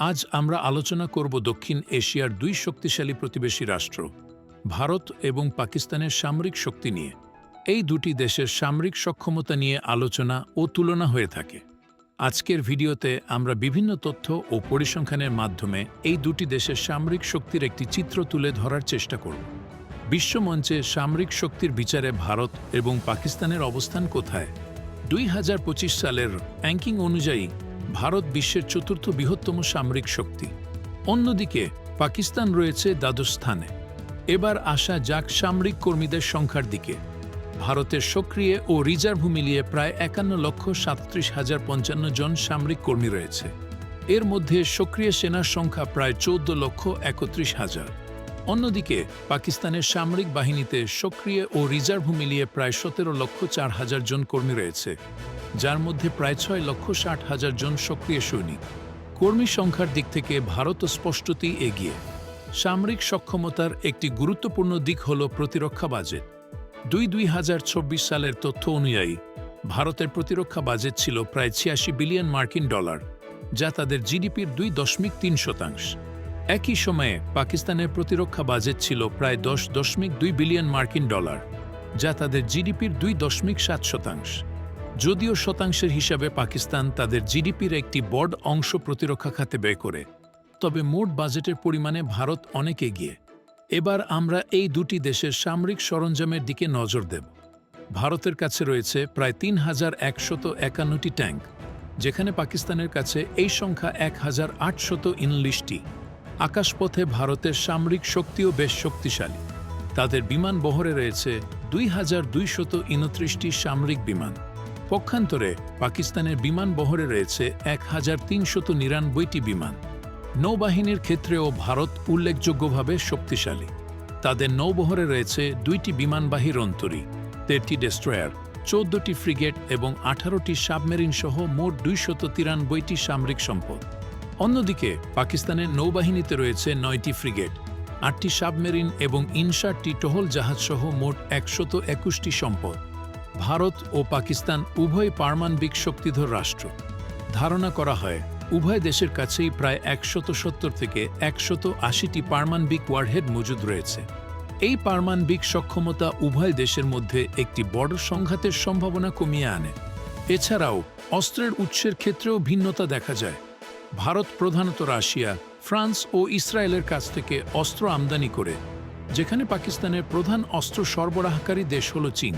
আজ আমরা আলোচনা করব দক্ষিণ এশিয়ার দুই শক্তিশালী প্রতিবেশী রাষ্ট্র, ভারত এবং পাকিস্তানের সামরিক শক্তি নিয়ে। এই দুটি দেশের সামরিক সক্ষমতা নিয়ে আলোচনা ও তুলনা হয়ে থাকে। আজকের ভিডিওতে আমরা বিভিন্ন তথ্য ও পরিসংখ্যানের মাধ্যমে এই দুটি দেশের সামরিক শক্তির একটি চিত্র তুলে ধরার চেষ্টা করব। বিশ্বমঞ্চে সামরিক শক্তির বিচারে ভারত এবং পাকিস্তানের অবস্থান কোথায়? দুই হাজার পঁচিশ সালের র্যাঙ্কিং অনুযায়ী ভারত বিশ্বের চতুর্থ বৃহত্তম সামরিক শক্তি। অন্যদিকে, পাকিস্তান রয়েছে দ্বাদশ স্থানে এবার আসা যাক সামরিক কর্মীদের সংখ্যার দিকে। ভারতের সক্রিয় ও রিজার্ভ মিলিয়ে প্রায় একান্ন লক্ষ সাতত্রিশ হাজার পঞ্চান্ন জন সামরিক কর্মী রয়েছে। এর মধ্যে সক্রিয় সেনার সংখ্যা প্রায় চৌদ্দ লক্ষ একত্রিশ হাজার। অন্যদিকে, পাকিস্তানের সামরিক বাহিনীতে সক্রিয় ও রিজার্ভ মিলিয়ে প্রায় সতেরো লক্ষ চার হাজার জন কর্মী রয়েছে। যার মধ্যে প্রায় ছয় লক্ষ ষাট হাজার জন সক্রিয় সৈনিক। কর্মী সংখ্যার দিক থেকে ভারত স্পষ্টতই এগিয়ে। সামরিক সক্ষমতার একটি গুরুত্বপূর্ণ দিক হল প্রতিরক্ষা বাজেট। দুই দুই হাজার চব্বিশ সালের তথ্য অনুযায়ী, ভারতের প্রতিরক্ষা বাজেট ছিল প্রায় ছিয়াশি বিলিয়ন মার্কিন ডলার, যা তাদের জিডিপির দুই দশমিক তিন শতাংশ। একই সময়ে পাকিস্তানের প্রতিরক্ষা বাজেট ছিল প্রায় দশ দশমিক দুই বিলিয়ন মার্কিন ডলার, যা তাদের জিডিপির দুই দশমিক সাত শতাংশ। যদিও শতাংশের হিসাবে পাকিস্তান তাদের জিডিপির একটি বড় অংশ প্রতিরক্ষা খাতে ব্যয় করে, তবে মোট বাজেটের পরিমাণে ভারত অনেক এগিয়ে। এবার আমরা এই দুটি দেশের সামরিক সরঞ্জামের দিকে নজর দেব। ভারতের কাছে রয়েছে প্রায় তিন হাজার একশত একান্নটি ট্যাঙ্ক, যেখানে পাকিস্তানের কাছে এই সংখ্যা এক হাজার আটশত ইনলিশটি আকাশপথে ভারতের সামরিক শক্তিও বেশ শক্তিশালী। তাদের বিমান বহরে রয়েছে দুই হাজার দুইশত সামরিক বিমান। পক্ষান্তরে পাকিস্তানের বিমান বহরে রয়েছে এক হাজার তিনশত নিরানব্বইটি বিমান। নৌবাহিনীর ক্ষেত্রেও ভারত উল্লেখযোগ্যভাবে শক্তিশালী। তাদের নৌবহরে রয়েছে দুইটি বিমানবাহী রন্তরী তেরটি ডেস্ট্রয়ার, চোদ্দটি ফ্রিগেট এবং আঠারোটি সাবমেরিন সহ মোট দুইশত তিরানব্বইটি সামরিক সম্পদ। অন্যদিকে, পাকিস্তানের নৌবাহিনীতে রয়েছে নয়টি ফ্রিগেট, আটটি সাবমেরিন এবং ইনষাটটি টহল জাহাজসহ মোট একশত একুশটি সম্পদ। ভারত ও পাকিস্তান উভয় পারমাণবিক শক্তিধর রাষ্ট্র। ধারণা করা হয়, উভয় দেশের কাছেই প্রায় একশত সত্তর থেকে একশত আশিটি পারমাণবিক ওয়ারহেড মজুদ রয়েছে। এই পারমাণবিক সক্ষমতা উভয় দেশের মধ্যে একটি বড় সংঘাতের সম্ভাবনা কমিয়ে আনে। এছাড়াও, অস্ত্রের উৎসের ক্ষেত্রেও ভিন্নতা দেখা যায়। ভারত প্রধানত রাশিয়া, ফ্রান্স ও ইসরায়েলের কাছ থেকে অস্ত্র আমদানি করে, যেখানে পাকিস্তানের প্রধান অস্ত্র সরবরাহকারী দেশ হল চীন।